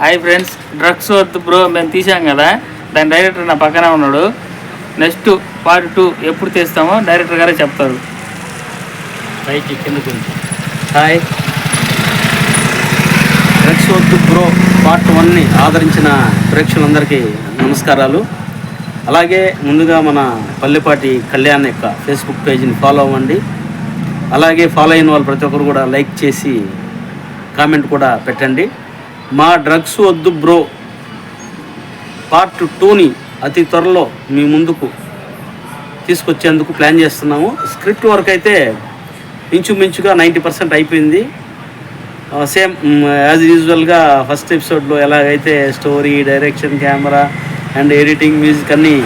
Hi friends drugs వద్దు bro మేము తీసాం కదా. దాని డైరెక్టర్ నా పక్కనే ఉన్నాడు. నెక్స్ట్ పార్ట్ టూ ఎప్పుడు తీస్తామో డైరెక్టర్ గారే చెప్తారు. పైకి కిందకు హాయ్ డ్రగ్స్ వద్దు బ్రో పార్ట్ వన్ని ఆదరించిన ప్రేక్షకులందరికీ నమస్కారాలు. అలాగే ముందుగా మన పల్లెపాటి కళ్యాణ్ యొక్క ఫేస్బుక్ పేజీని ఫాలో అవ్వండి. అలాగే ఫాలో అయిన వాళ్ళు ప్రతి ఒక్కరు కూడా లైక్ చేసి కామెంట్ కూడా పెట్టండి. మా డ్రగ్స్ వద్దు బ్రో. పార్ట్ టూని అతి త్వరలో మీ ముందుకు తీసుకొచ్చేందుకు ప్లాన్ చేస్తున్నాము. స్క్రిప్ట్ వర్క్ అయితే ఇంచుమించుగా నైంటీ పర్సెంట్ అయిపోయింది. సేమ్ యాజ్ యూజువల్గా ఫస్ట్ ఎపిసోడ్లో ఎలాగైతే story direction camera and editing music అన్నీ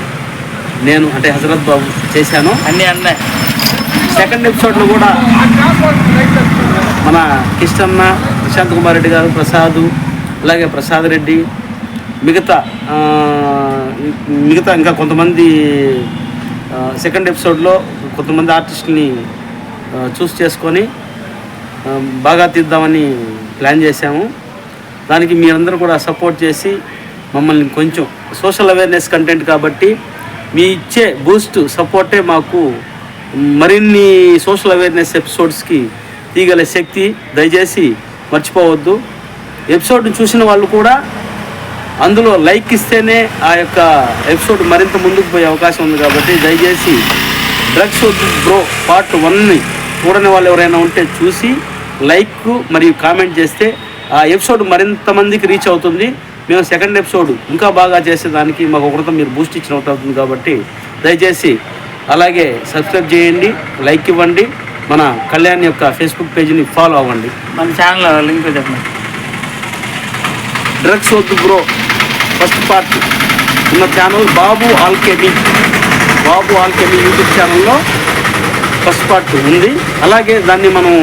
నేను అంటే హజరత్ బాబు చేశాను. అన్నీ అన్నీ. సెకండ్ ఎపిసోడ్లో కూడా మన కిష్టన్న ప్రశాంత్ కుమార్ రెడ్డి గారు ప్రసాద్ అలాగే ప్రసాద్ రెడ్డి మిగతా మిగతా ఇంకా కొంతమంది సెకండ్ ఎపిసోడ్లో కొంతమంది ఆర్టిస్ట్ని చూస్ చేసుకొని బాగా తీద్దామని ప్లాన్ చేశాము. దానికి మీరందరూ కూడా సపోర్ట్ చేసి మమ్మల్ని కొంచెం సోషల్ అవేర్నెస్ కంటెంట్ కాబట్టి మీ ఇచ్చే బూస్ట్ సపోర్టే మాకు మరిన్ని సోషల్ అవేర్నెస్ ఎపిసోడ్స్కి తీగల శక్తి. దయచేసి మర్చిపోవద్దు. ఎపిసోడ్ చూసిన వాళ్ళు కూడా అందులో లైక్ ఇస్తేనే ఆ యొక్క ఎపిసోడ్ మరింత ముందుకు పోయే అవకాశం ఉంది కాబట్టి దయచేసి డ్రగ్స్ బ్రో పార్ట్ వన్ని చూడని వాళ్ళు ఎవరైనా ఉంటే చూసి లైక్ మరియు కామెంట్ చేస్తే ఆ ఎపిసోడ్ మరింత మందికి రీచ్ అవుతుంది. మేము సెకండ్ ఎపిసోడ్ ఇంకా బాగా చేసేదానికి మాకు ఒకరితో మీరు బూస్ట్ ఇచ్చినట్టు అవుతుంది కాబట్టి దయచేసి అలాగే సబ్స్క్రైబ్ చేయండి లైక్ ఇవ్వండి మన కళ్యాణ్ యొక్క ఫేస్బుక్ పేజీని ఫాలో అవ్వండి. మన ఛానల్ లింక్ చెప్పండి. డ్రగ్స్ వద్దు బ్రో ఫస్ట్ పార్ట్ ఉన్న channel Babu Alchemy Babu Alchemy YouTube ఛానల్లో ఫస్ట్ పార్ట్ ఉంది. అలాగే దాన్ని మనం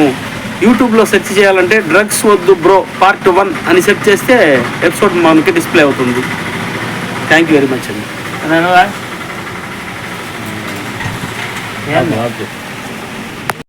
యూట్యూబ్లో సెర్చ్ చేయాలంటే డ్రగ్స్ వద్దు బ్రో పార్ట్ వన్ అని సెర్చ్ చేస్తే ఎపిసోడ్ మనకి డిస్ప్లే అవుతుంది. థ్యాంక్ యూ వెరీ మచ్ అండి?